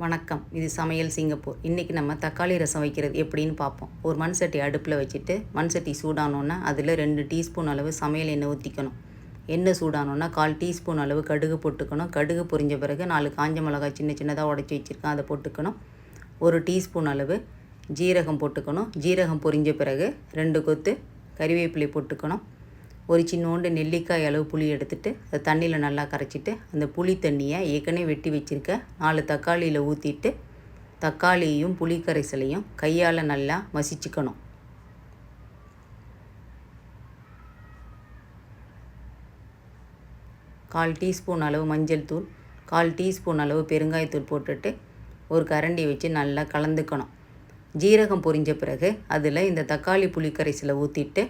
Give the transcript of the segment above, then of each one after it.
வணக்கம். இது சமையல் சிங்கப்பூர். இன்றைக்கி நம்ம தக்காளி ரசம் வைக்கிறது எப்படின்னு பார்ப்போம். ஒரு மண் சட்டி அடுப்பில் வச்சுட்டு மண் சட்டி சூடானோன்னா அதில் ரெண்டு டீஸ்பூன் அளவு சமையல் எண்ணெய் ஊற்றிக்கணும் எண்ணெய் சூடானோன்னா கால் டீஸ்பூன் அளவு கடுகு போட்டுக்கணும். கடுகு பொரிஞ்ச பிறகு நாலு காஞ்ச மிளகாய் சின்ன சின்னதாக உடச்சி வச்சுருக்கேன். அதை போட்டுக்கணும். ஒரு டீஸ்பூன் அளவு ஜீரகம் போட்டுக்கணும். ஜீரகம் பொரிஞ்ச பிறகு ரெண்டு கொத்து கறிவேப்பிலை போட்டுக்கணும். ஒரு சின்னோண்டு நெல்லிக்காய் அளவு புளி எடுத்துட்டு அதை தண்ணியில் நல்லா கரைச்சிட்டு அந்த புளி தண்ணியை ஏற்கனவே வெட்டி வச்சுருக்க நாலு தக்காளியில் ஊற்றிட்டு தக்காளியையும் புளி கரைசலையும் கையால் நல்லா மசிச்சுக்கணும். கால் டீஸ்பூன் அளவு மஞ்சள் தூள் கால் டீஸ்பூன் அளவு பெருங்காயத்தூள் போட்டுட்டு ஒரு கரண்டி வச்சு நல்லா கலந்துக்கணும். ஜீரகம் பொரிஞ்ச பிறகு அதில் இந்த தக்காளி புளி கரைசலை ஊற்றிட்டு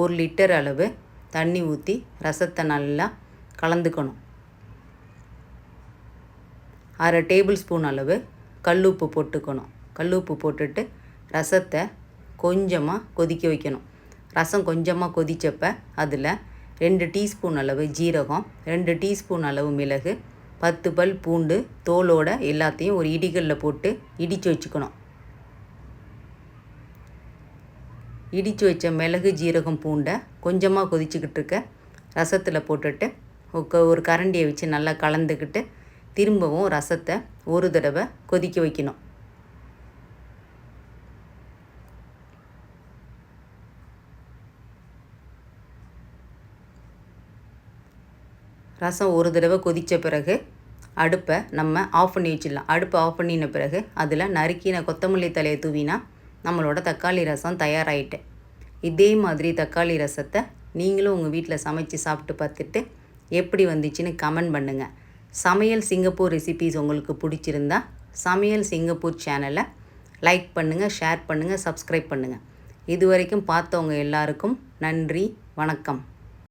ஒரு லிட்டர் அளவு தண்ணி ஊற்றி ரசத்தை நல்லா கலந்துக்கணும். அரை டேபிள் ஸ்பூன் அளவு கல்லுப்பு போட்டுக்கணும். கல்லுப்பு போட்டுட்டு ரசத்தை கொஞ்சமாக கொதிக்க வைக்கணும். ரசம் கொஞ்சமாக கொதித்தப்ப அதில் ரெண்டு டீஸ்பூன் அளவு ஜீரகம் ரெண்டு டீஸ்பூன் அளவு மிளகு பத்து பல் பூண்டு தோலோட எல்லாத்தையும் ஒரு இடிகளில் போட்டு இடித்து வச்சுக்கணும். இடித்து வச்ச மிளகு ஜீரகம் பூண்டை கொஞ்சமாக கொதிச்சுக்கிட்டு இருக்க ரசத்தில் போட்டுட்டு ஒரு கரண்டியை வச்சு நல்லா கலந்துக்கிட்டு திரும்பவும் ரசத்தை ஒரு தடவை கொதிக்க வைக்கணும். ரசம் ஒரு தடவை கொதித்த பிறகு அடுப்பை நம்ம ஆஃப் பண்ணி வச்சிடலாம். அடுப்பை ஆஃப் பண்ணின பிறகு அதில் நறுக்கின கொத்தமல்லி தலையை தூவினா நம்மளோட தக்காளி ரசம் தயாராகிட்டு இதே மாதிரி தக்காளி ரசத்தை நீங்களும் உங்கள் வீட்டில் சமைச்சு சாப்பிட்டு பார்த்துட்டு எப்படி வந்துச்சுன்னு கமெண்ட் பண்ணுங்கள் சமையல் சிங்கப்பூர் ரெசிபீஸ் உங்களுக்கு பிடிச்சிருந்தா சமையல் சிங்கப்பூர் சேனலை லைக் பண்ணுங்கள் ஷேர் பண்ணுங்கள் சப்ஸ்கிரைப் பண்ணுங்கள் இது வரைக்கும் பார்த்தவங்க எல்லாருக்கும் நன்றி வணக்கம்.